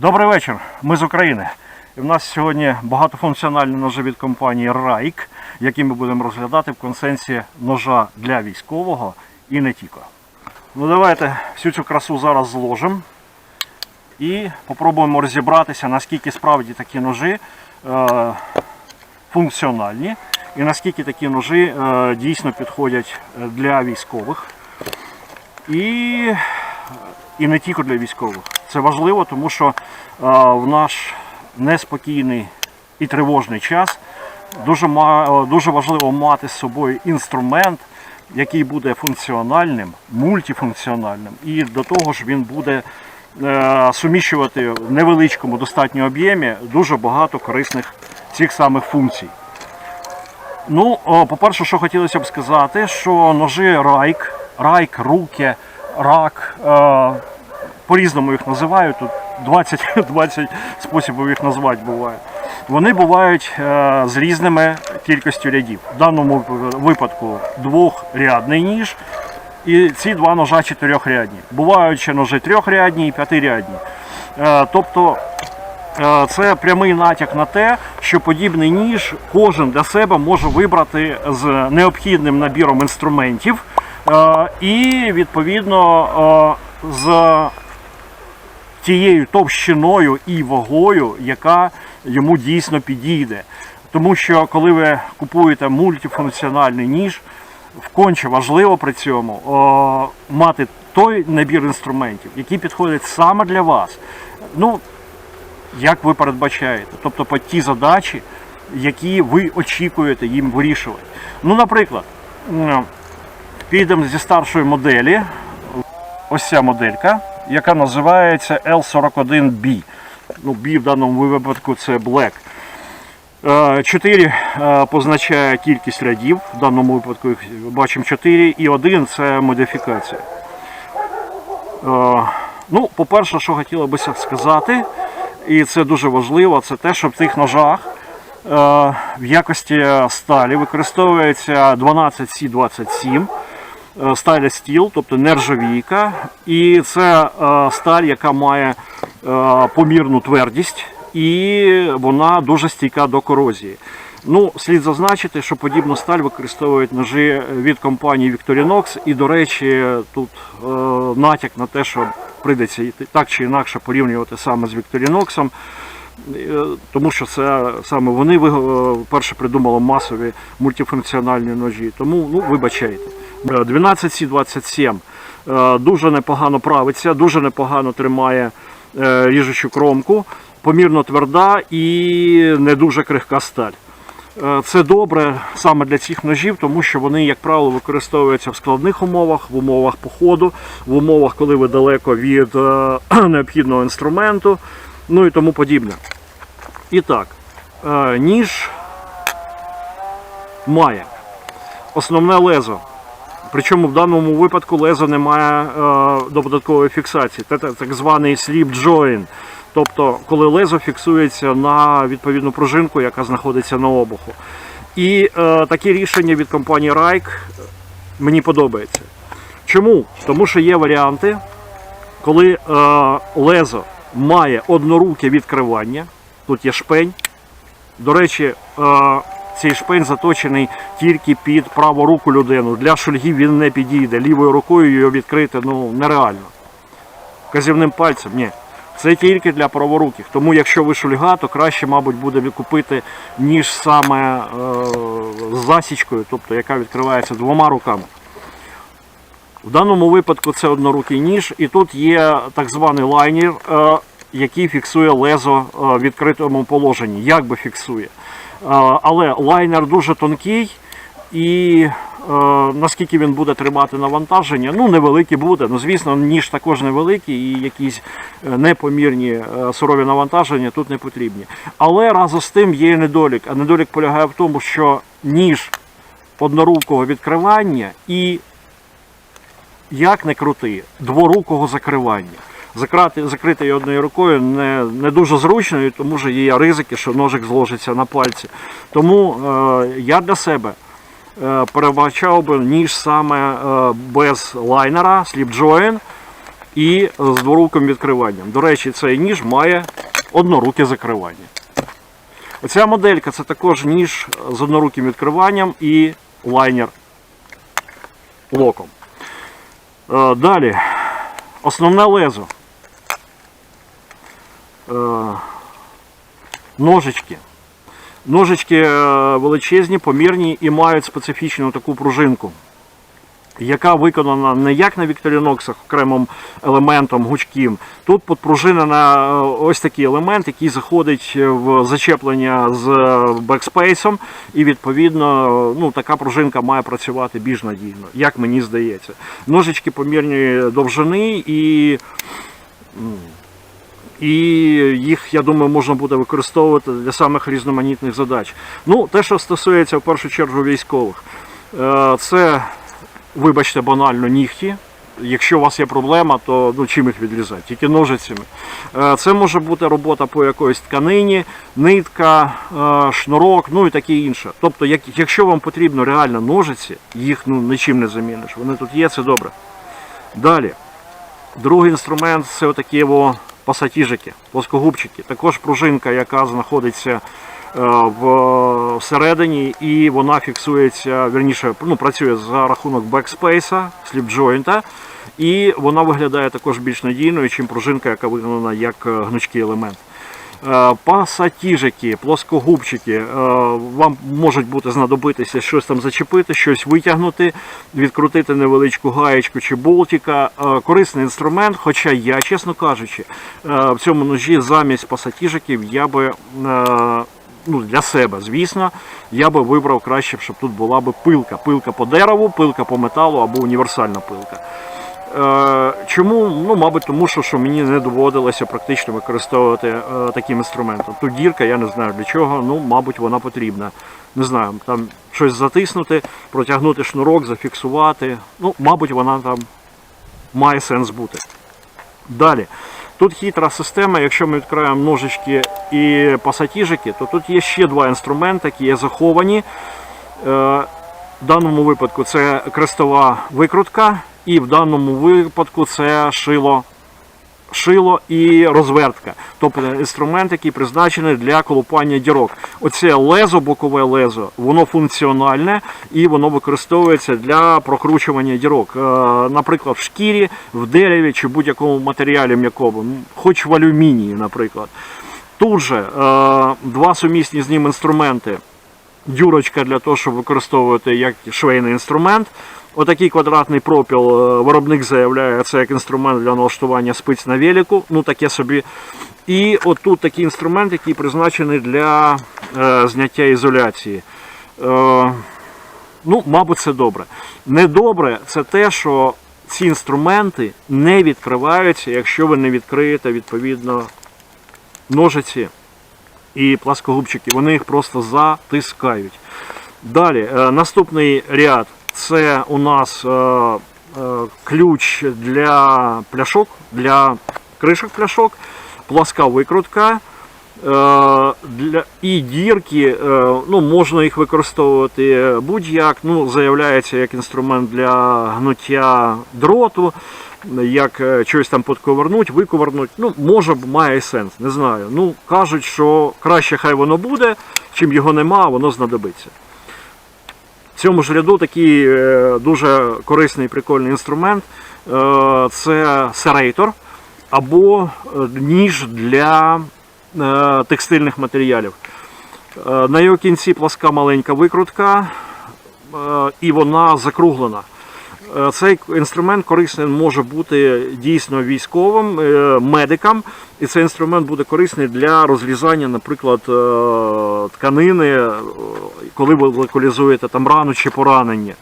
Добрий вечір, ми з України. І в нас сьогодні багатофункціональні ножи від компанії Райк, які ми будемо розглядати в консенсі ножа для військового і не тільки. Ну давайте всю цю красу зараз зложимо і попробуємо розібратися, наскільки справді такі ножи е, функціональні і наскільки такі ножи е, дійсно підходять для військових. І і не тільки для військових. Це важливо, тому що е, в наш неспокійний і тривожний час дуже, е, дуже важливо мати з собою інструмент, який буде функціональним, мультифункціональним, і до того ж він буде е, суміщувати в невеличкому достатньо об'ємі дуже багато корисних цих самих функцій. Ну, по-перше, що хотілося б сказати, що ножи райк, райк, руки, рак, по-різному їх називають. Тут 20, 20 способів їх назвати буває. Вони бувають е, з різними кількістю рядів. В даному випадку двохрядний ніж і ці два ножа чотирьохрядні. Бувають ще ножи трьохрядні і п'ятирядні. Е, тобто Е, Це прямий натяк на те, що подібний ніж кожен для себе може вибрати з необхідним набіром інструментів і відповідно з тією товщиною і вагою, яка йому дійсно підійде. Тому що коли ви купуєте мультифункціональний ніж, вконче важливо при цьому о, мати той набір інструментів, які підходять саме для вас. Ну, як ви передбачаєте, тобто по ті задачі, які ви очікуєте їм вирішувати. Ну, наприклад, підемо зі старшої моделі, ось ця моделька, яка називається L41B. Ну, B в даному випадку це Black. 4 позначає кількість рядів, в даному випадку їх бачимо 4, і 1 це модифікація. Е, Ну, по-перше, що хотілося б сказати, і це дуже важливо, це те, що в цих ножах е, в якості сталі використовується 12C27 е, сталь стіл, тобто нержавійка. І це е, сталь, яка має е, помірну твердість і вона дуже стійка до корозії. Ну, слід зазначити, що подібну сталь використовують ножі від компанії Victorinox. І, до речі, тут натяк на те, що прийдеться так чи інакше порівнювати саме з Victorinox, тому що це саме вони перше придумали масові мультифункціональні ножі. Тому ну, вибачайте. Е, 12C27 е, дуже непогано правиться, дуже непогано тримає е, ріжучу кромку, помірно тверда і не дуже крихка сталь. Е, Це добре саме для цих ножів, тому що вони, як правило, використовуються в складних умовах, в умовах походу, в умовах, коли ви далеко від е, необхідного інструменту, ну і тому подібне. І так, е, ніж має основне лезо. Причому в даному випадку лезо не має е, додаткової фіксації. Це так званий slip join. Тобто, коли лезо фіксується на відповідну пружинку, яка знаходиться на обуху. І е, таке рішення від компанії Rike мені подобається. Чому? Тому що є варіанти, коли е, лезо має одноруке відкривання, тут є шпень. До речі, е, цей шпень заточений тільки під праву руку людину. Для шульгів він не підійде. Лівою рукою його відкрити ну, нереально. Казівним пальцем ні. Це тільки для праворуких. Тому якщо ви шульга, то краще, мабуть, буде купити ніж саме е, з засічкою, тобто яка відкривається двома руками. В даному випадку це однорукий ніж, і тут є так званий лайнер, е, який фіксує лезо е, в відкритому положенні. Як би фіксує. Але лайнер дуже тонкий і е, наскільки він буде тримати навантаження, ну невеликий буде. Ну, звісно, ніж також невеликий і якісь е, непомірні е, сурові навантаження тут не потрібні. Але разом з тим є недолік. А недолік полягає в тому, що ніж однорукого відкривання і як не крути, дворукого закривання. Закрати, закрити її рукою не, не дуже зручно, і тому що є ризики, що ножик зложиться на пальці. Тому е, я для себе е, перебачав би ніж саме е, без лайнера, сліп join, і з дворуким відкриванням. До речі, цей ніж має одноруке закривання. Оця моделька це також ніж з одноруким відкриванням і лайнер локом. Е, Далі, основне лезо. Е, Ножички. Ножички е, величезні, помірні і мають специфічну таку пружинку, яка виконана не як на вікторіноксах окремим елементом гучків. Тут подпружинена е, ось такий елемент, який заходить в зачеплення з бекспейсом, і відповідно ну, така пружинка має працювати більш надійно, як мені здається. Ножички помірні довжини і. І їх, я думаю, можна буде використовувати для самих різноманітних задач. Ну, те, що стосується в першу чергу військових, е, це, вибачте, банально нігті. Якщо у вас є проблема, то ну, чим їх відрізати? Тільки ножицями. Е, Це може бути робота по якоїсь тканині, нитка, е, шнурок, ну і таке інше. Тобто, якщо вам потрібно реально ножиці, їх ну, нічим не заміниш. Вони тут є, це добре. Далі. Другий інструмент це отакі во пасатіжики, плоскогубчики. Також пружинка, яка знаходиться е, всередині, і вона фіксується, верніше ну, працює за рахунок бекспейса, сліпджойнта, і вона виглядає також більш надійною, ніж пружинка, яка виконана як е, гнучкий елемент. Е, Пасатіжики, плоскогубчики, е, вам можуть бути знадобитися щось там зачепити, щось витягнути, відкрутити невеличку гаєчку чи болтика. Е, Корисний інструмент, хоча я, чесно кажучи, в цьому ножі замість пасатіжиків я би ну, для себе, звісно, я би вибрав краще, щоб тут була би пилка. Пилка по дереву, пилка по металу або універсальна пилка. Е, Чому? Ну, мабуть, тому що, що мені не доводилося практично використовувати е, таким інструментом. Тут дірка, я не знаю для чого, ну, мабуть, вона потрібна. Не знаю, там щось затиснути, протягнути шнурок, зафіксувати. Ну, мабуть, вона там має сенс бути. Далі. Тут хитра система, якщо ми відкриємо ножички і пасатіжики, то тут є ще два інструменти, які є заховані. Е, В даному випадку це крестова викрутка, і в даному випадку це шило, шило і розвертка. Тобто інструмент, який призначений для колупання дірок. Оце лезо, бокове лезо, воно функціональне і воно використовується для прокручування дірок. Е, Наприклад, в шкірі, в дереві чи будь-якому матеріалі м'якому, хоч в алюмінії, наприклад. Тут же е, два сумісні з ним інструменти дюрочка для того, щоб використовувати як швейний інструмент. Отакий квадратний пропіл е, виробник заявляє, це як інструмент для налаштування спиць на велику, ну таке собі. І отут такий інструмент, який призначений для е, зняття ізоляції. Е, ну, мабуть, це добре. Недобре це те, що ці інструменти не відкриваються, якщо ви не відкриєте відповідно ножиці і пласкогубчики, вони їх просто затискають. Далі, е, наступний ряд це у нас е, е, ключ для пляшок, для кришок пляшок, пласка викрутка. е, і дірки, ну, можна їх використовувати будь-як. Ну, заявляється як інструмент для гнуття дроту, як щось там подковернуть, виковернуть. Ну, може, має сенс, не знаю. Ну, кажуть, що краще хай воно буде, чим його нема, воно знадобиться. В цьому ж ряду такий е, дуже корисний прикольний інструмент. Е, Це серейтор або е, ніж для текстильних матеріалів. На його кінці пласка маленька викрутка, і вона закруглена. Е, Цей інструмент корисний може бути дійсно військовим, е, медикам, і цей інструмент буде корисний для розрізання, наприклад, е, тканини, коли ви локалізуєте там рану чи поранення.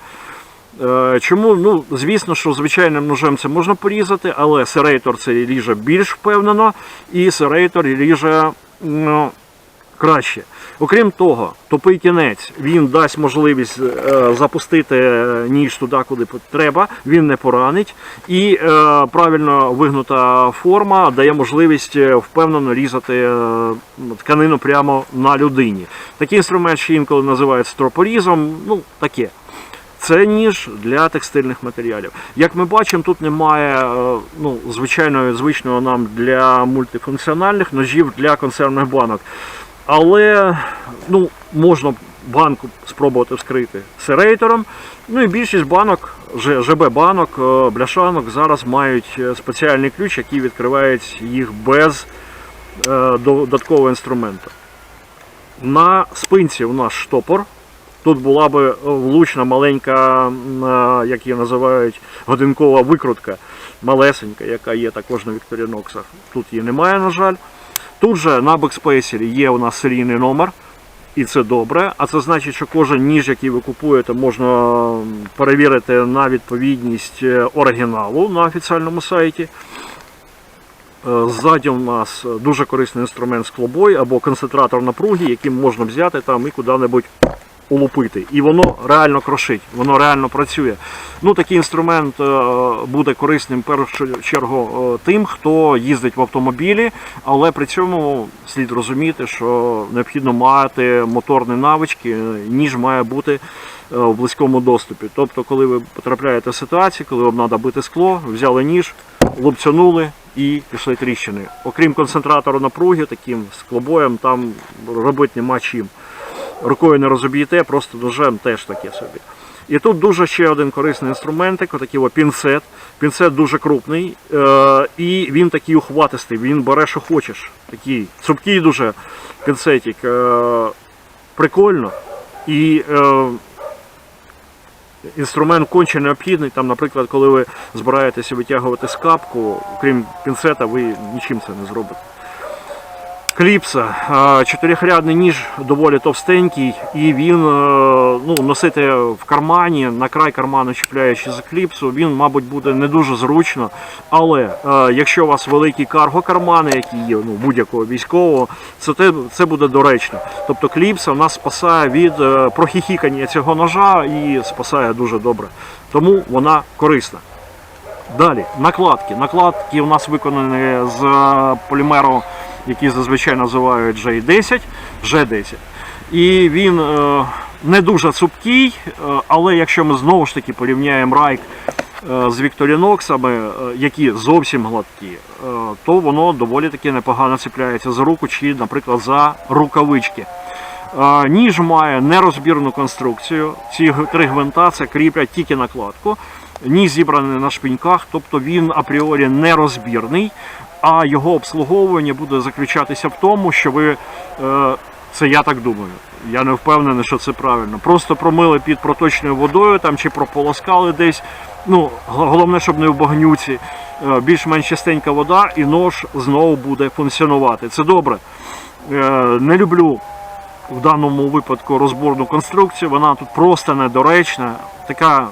Чому? Ну, звісно, що звичайним ножем це можна порізати, але серейтор це ріже більш впевнено, і серейтор ріже ну, краще. Окрім того, тупий кінець він дасть можливість е, запустити ніж туди, куди треба, він не поранить. І е, правильно вигнута форма дає можливість е, впевнено різати е, тканину прямо на людині. Такий інструмент ще інколи називають стропорізом. Ну, таке. Це ніж для текстильних матеріалів. Як ми бачимо, тут немає е, ну, звичайно звичного нам для мультифункціональних ножів для консервних банок. Але ну, можна банку спробувати вскрити серейтором. Ну і більшість банок, ЖБ банок, е, бляшанок зараз мають е, спеціальний ключ, який відкриває їх без е, додаткового інструменту. На спинці у нас штопор. Тут була е, влучна маленька, як її називають, годинкова викрутка, малесенька, яка є також на Вікторіноксах. Тут її немає, на жаль. Тут же на бекспейсері є у нас серійний номер, і це добре. А це значить, що кожен ніж, який ви купуєте, можна перевірити на відповідність е, оригіналу на офіціальному сайті. Е, Ззаді у нас дуже корисний інструмент склобой або концентратор напруги, яким можна взяти там і куди-небудь улупити. І воно реально крошить, воно реально працює. Ну, такий інструмент е, буде корисним в першу чергу е, тим, хто їздить в автомобілі, але при цьому слід розуміти, що необхідно мати моторні навички, ніж має бути е, в близькому доступі. Тобто, коли ви потрапляєте в ситуацію, коли вам треба бити скло, взяли ніж, лупцянули і пішли тріщини. Окрім концентратору напруги, таким склобоєм там робити нема чим рукою не розоб'єте, просто ножем теж таке собі. І тут дуже ще один корисний інструментик, отакий о, пінцет. Пінцет дуже крупний е, і він такий ухватистий, він бере, що хочеш. Такий цупкий дуже пінцетик. Е, прикольно. І е, інструмент конче необхідний. Там, наприклад, коли ви збираєтеся витягувати скапку, крім пінцета, ви нічим це не зробите. Кліпса. Чотирьохрядний ніж доволі товстенький, і він е, ну, носити в кармані, на край карману чіпляючи за кліпсу, він, мабуть, буде не дуже зручно. Але е, якщо у вас великі карго-кармани, які є ну, будь-якого військового, це, це буде доречно. Тобто кліпса нас спасає від е, прохіхікання цього ножа і спасає дуже добре. Тому вона корисна. Далі, накладки. Накладки у нас виконані з полімеру, який зазвичай називають J10, G10. І він е, не дуже цупкий, е, але якщо ми знову ж таки порівняємо райк е, з Вікторіноксами, які зовсім гладкі, то воно доволі таки непогано цепляється за руку чи, наприклад, за рукавички. Ніж має нерозбірну конструкцію. Ці три гвинта це кріплять тільки накладку. Ніж зібраний на шпиньках, тобто він апріорі нерозбірний, а його обслуговування буде заключатися в тому, що ви, е, це я так думаю, я не впевнений, що це правильно. Просто промили під проточною водою там, чи прополоскали десь. Ну, головне, щоб не в багнюці. Е, Більш-менш чистенька вода, і нож знову буде функціонувати. Це добре. Е, Не люблю в даному випадку розборну конструкцію, вона тут просто недоречна. Така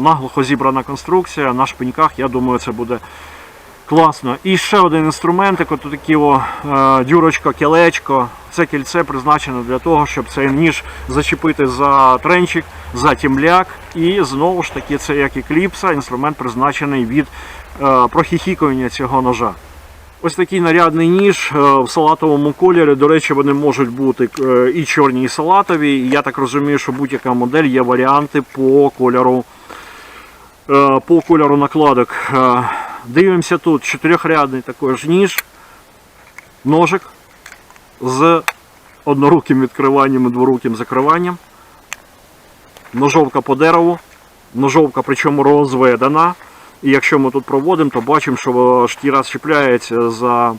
наглухо зібрана конструкція на шпиньках, я думаю, це буде класно. І ще один інструментик, от такі о, е, дюрочка, кілечко. Це кільце призначено для того, щоб цей ніж зачепити за тренчик, за тімляк. І знову ж таки, це як і кліпса, інструмент призначений від е, прохіхікування цього ножа. Ось такий нарядний ніж е, в салатовому кольорі. До речі, вони можуть бути і чорні, і салатові. Я так розумію, що будь-яка модель є варіанти по кольору, по кольору накладок. Дивимося тут чотирьохрядний також ніж, ножик з одноруким відкриванням і дворуким закриванням. Ножовка по дереву, ножовка причому розведена. І якщо ми тут проводимо, то бачимо, що шкіра чіпляється за е,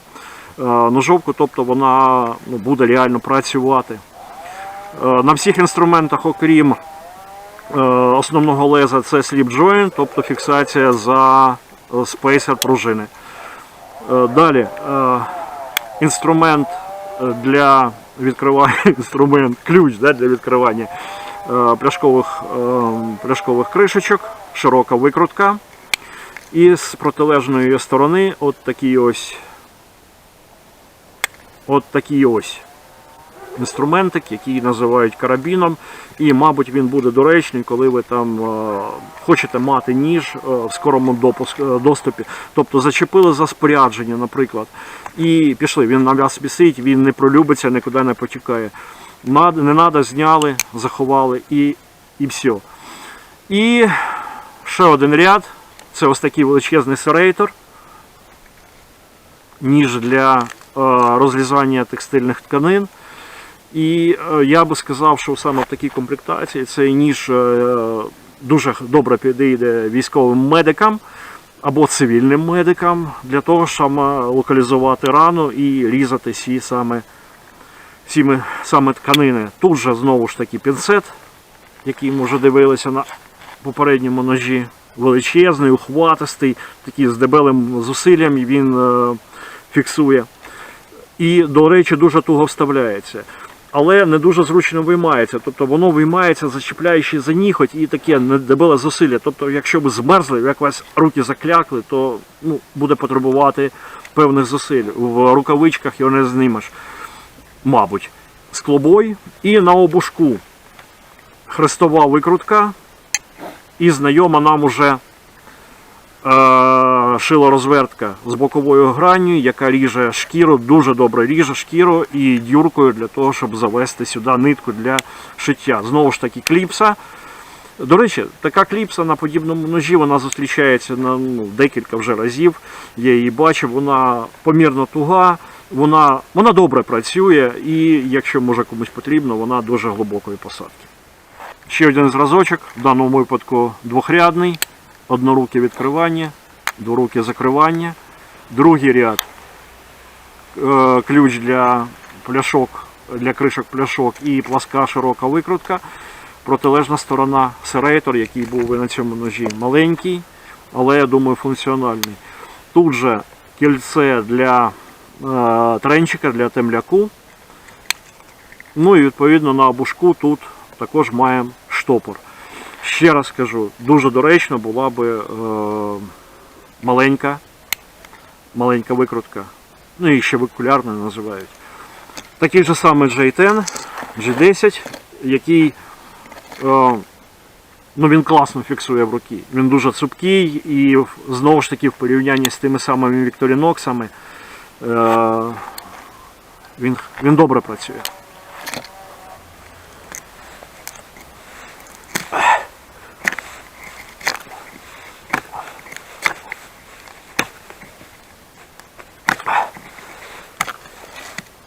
ножовку, тобто вона ну, буде реально працювати. Е, На всіх інструментах, окрім е, основного леза, це slip joint, тобто фіксація за спейсер пружини. Е, Далі е, інструмент е, для відкривання, інструмент, ключ да, для відкривання пляшкових, пляшкових кришечок, широка викрутка. І з протилежної сторони от такий ось от такий ось інструментик, який називають карабіном. І, мабуть, він буде доречний, коли ви там е, хочете мати ніж е, в скорому е, доступі. Тобто зачепили за спорядження, наприклад, і пішли. Він на вас висить, він не пролюбиться, нікуди не потікає. Не треба, зняли, заховали і, і все. І ще один ряд. Це ось такий величезний серейтор. Ніж для розрізання текстильних тканин. І е, я би сказав, що саме в такій комплектації цей ніж е, дуже добре підійде військовим медикам або цивільним медикам для того, щоб е, локалізувати рану і різати ці саме, ці саме тканини. Тут же знову ж таки пінцет, який ми вже дивилися на попередньому ножі. Величезний, ухватистий, такий з дебелим зусиллям він фіксує. І, до речі, дуже туго вставляється. Але не дуже зручно виймається. Тобто воно виймається, зачіпляючи за ніхоть і таке недебеле зусилля. Тобто, якщо ви змерзли, як вас руки заклякли, то ну, буде потребувати певних зусиль. В рукавичках його не знімеш, мабуть. Склобой і на обушку хрестова викрутка. І знайома нам уже е, шилорозвертка з боковою гранню, яка ріже шкіру, дуже добре ріже шкіру і дюркою для того, щоб завести сюди нитку для шиття. Знову ж таки, кліпса. До речі, така кліпса на подібному ножі вона зустрічається на ну, декілька вже разів. Я її бачив, вона помірно туга, вона, вона добре працює і, якщо може комусь потрібно, вона дуже глибокої посадки. Ще один зразочок, в даному випадку двохрядний, одноруке відкривання, дворуке закривання. Другий ряд е, ключ для пляшок, для кришок пляшок і пласка широка викрутка. Протилежна сторона серейтор, який був на цьому ножі, маленький, але я думаю функціональний. Тут же кільце для е, тренчика, для темляку. Ну і відповідно на обушку тут також маємо штопор. Ще раз кажу, дуже доречно була би е, маленька, маленька викрутка. Ну і ще викулярна називають. Такий же самий J10, G10, який е, ну, він класно фіксує в руки. Він дуже цупкий і знову ж таки в порівнянні з тими самими Victorinoxами е, він, він добре працює.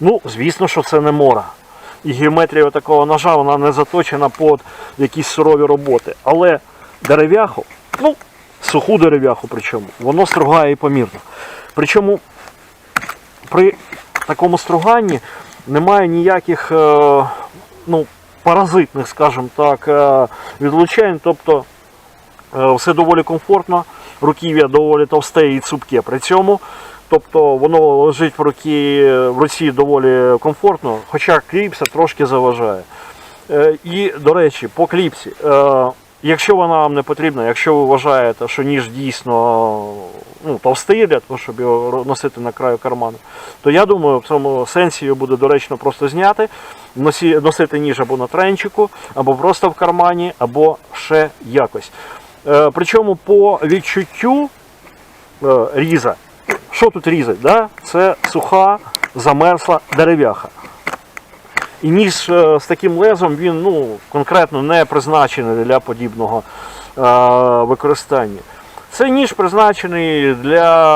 Ну, звісно, що це не мора. І геометрія такого ножа вона не заточена під якісь сурові роботи. Але дерев'яху, ну, суху дерев'яху причому, воно стругає і помірно. Причому при такому струганні немає ніяких е, ну, паразитних, скажімо так, е, відлучень. Тобто Е, все доволі комфортно, руків'я доволі товсте і цупке. При цьому, тобто воно лежить в руці, в руці доволі комфортно, хоча кліпса трошки заважає. Е, І, до речі, по кліпсі, е, якщо вона вам не потрібна, якщо ви вважаєте, що ніж дійсно ну, товстий для того, щоб його носити на краю карману, то я думаю, в цьому сенсі його буде доречно просто зняти, носити ніж або на тренчику, або просто в кармані, або ще якось. Е, Причому по відчуттю різа, що тут різать? Да? Це суха, замерзла дерев'яха. І ніж е, з таким лезом він ну, конкретно не призначений для подібного е, використання. Це ніж призначений для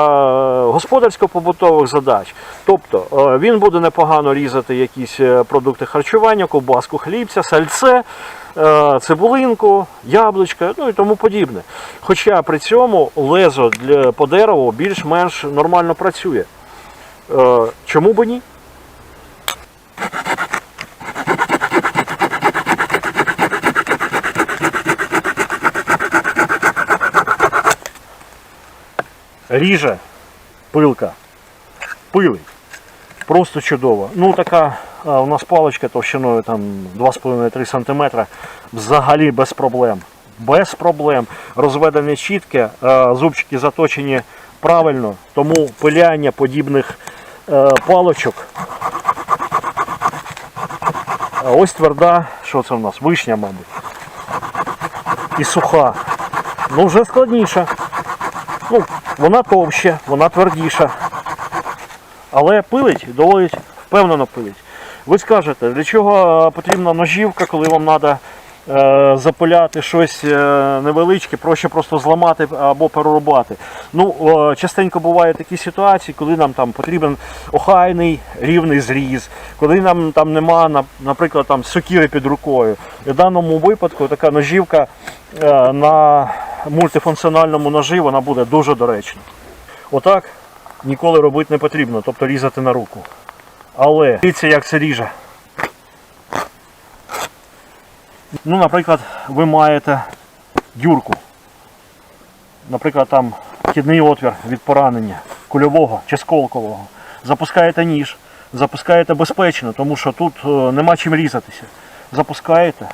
господарсько-побутових задач. Тобто е, він буде непогано різати якісь е, продукти харчування, ковбаску, хлібця, сальце, е, цибулинку, яблучка, ну і тому подібне. Хоча при цьому лезо по дереву більш-менш нормально працює. Е, Чому б ні? Ріже пилка. Пилить. Просто чудово. Ну така у нас паличка товщиною там 2,5-3 см. Взагалі без проблем. Без проблем. Розведення чітке, зубчики заточені правильно, тому пиляння подібних е, паличок. Ось тверда, що це у нас? Вишня, мабуть. І суха. Ну вже складніше. Ну, вона товща, вона твердіша. Але пилить, доволі впевнено пилить. Ви скажете, для чого потрібна ножівка, коли вам треба запиляти щось е, невеличке, проще просто зламати або перерубати. Ну, частенько бувають такі ситуації, коли нам там потрібен охайний рівний зріз, коли нам там нема, наприклад, там сокири під рукою. В даному випадку така ножівка е, на мультифункціональному ножі вона буде дуже доречна. Отак ніколи робити не потрібно, тобто різати на руку. Але дивіться, як це ріже. Ну, наприклад, ви маєте дюрку. Наприклад, там вхідний отвір від поранення кульового чи сколкового. Запускаєте ніж, запускаєте безпечно, тому що тут е, нема чим різатися. Запускаєте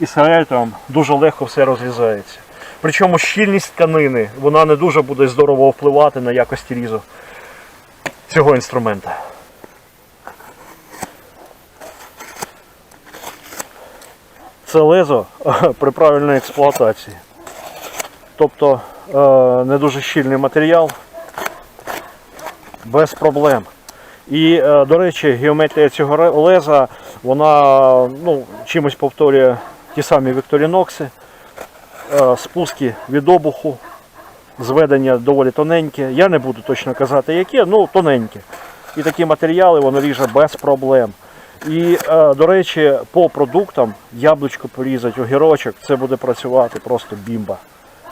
і саретом дуже легко все розрізається. Причому щільність тканини вона не дуже буде здорово впливати на якості різу цього інструмента. Це лезо при правильній експлуатації. Тобто е, не дуже щільний матеріал, без проблем. І, е, до речі, геометрія цього леза, вона ну, чимось повторює ті самі Вікторінокси. Е, Спуски від обуху, зведення доволі тоненьке. Я не буду точно казати, які, ну тоненьке. І такі матеріали воно ріже без проблем. І, е, до речі, по продуктам яблучко порізати, огірочок, це буде працювати просто бімба.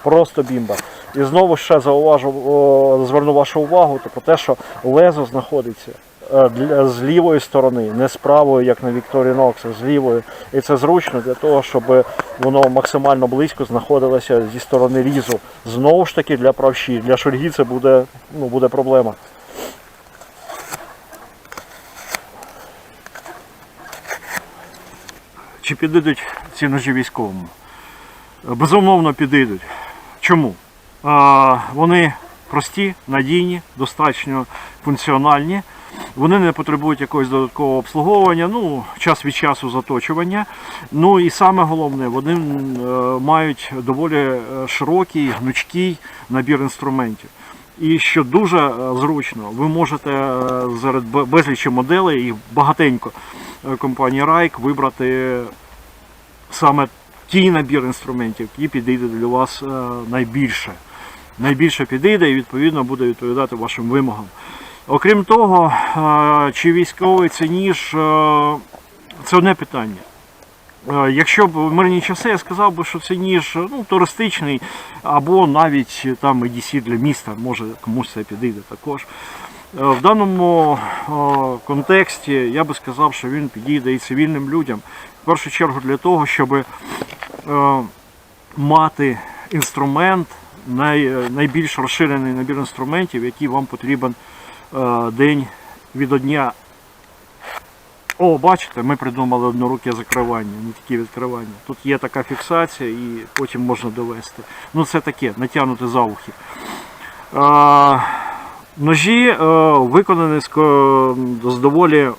Просто бімба. І знову ще зауважу, зверну вашу увагу про те, що лезо знаходиться е, з лівої сторони, не з правої, як на Victorinox, а з лівої. І це зручно для того, щоб воно максимально близько знаходилося зі сторони різу. Знову ж таки для правші. Для шульги це буде, ну, буде проблема. Чи підійдуть ці ножі військовому? Безумовно, підійдуть. Чому? Вони прості, надійні, достатньо функціональні. Вони не потребують якогось додаткового обслуговування, ну, час від часу заточування. Ну і саме головне, вони е, мають доволі е, широкий, гнучкий набір інструментів. І що дуже е, зручно, ви можете е, серед безлічі моделей, їх багатенько е, компанії Райк вибрати саме ті набір інструментів, які підійде для вас е, найбільше. Найбільше підійде і відповідно буде відповідати вашим вимогам. Окрім того, е, чи військовий це ніж, е, це одне питання. Е, Якщо б в мирні часи я сказав би, що це ніж ну, туристичний або навіть е, там EDC для міста, може комусь це підійде також. Е, В даному контексті я би сказав, що він підійде і цивільним людям. В першу чергу для того, щоб е, мати інструмент, найбільш розширений набір інструментів, який вам потрібен е, день від дня. О, бачите, ми придумали одноруке закривання, не таке відкривання. Тут є така фіксація і потім можна довести. Ну це таке, натягнути за ухи. Ножі е, виконані з, доволі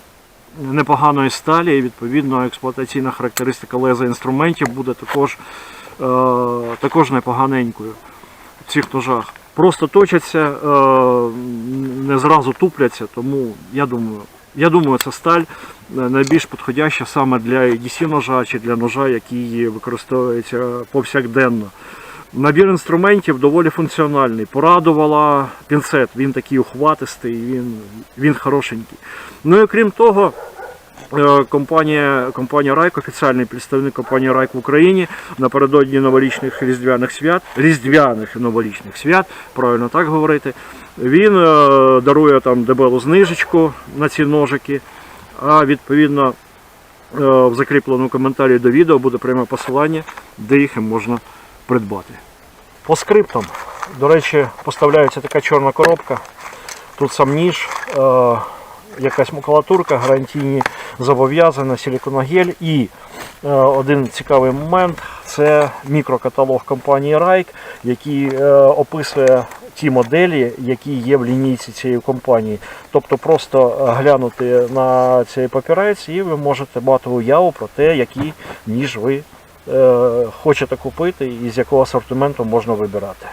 непоганої сталі, і відповідно експлуатаційна характеристика леза інструментів буде також, е, також непоганенькою в цих ножах. Просто точаться, е, не зразу тупляться, тому я думаю, я думаю, ця сталь найбільш підходяща саме для EDC ножа чи для ножа, який використовується повсякденно. Набір інструментів доволі функціональний. Порадувала пінцет, він такий ухватистий, він, він хорошенький. Ну і окрім того, е, компанія, компанія Райк, офіціальний представник компанії Райк в Україні напередодні новорічних різдвяних свят, різдвяних новорічних свят, правильно так говорити, він е, дарує там дебелу знижечку на ці ножики, а відповідно е, в закріпленому коментарі до відео буде пряме посилання, де їх можна придбати. По скриптам, до речі, поставляється така чорна коробка. Тут сам ніж, е, якась макулатурка, гарантійні зобов'язана, силіконогель і е, один цікавий момент це мікрокаталог компанії Rike, який е, описує ті моделі, які є в лінійці цієї компанії. Тобто просто глянути на цей папірець і ви можете мати уяву про те, який ніж ви хочете купити і з якого асортименту можна вибирати.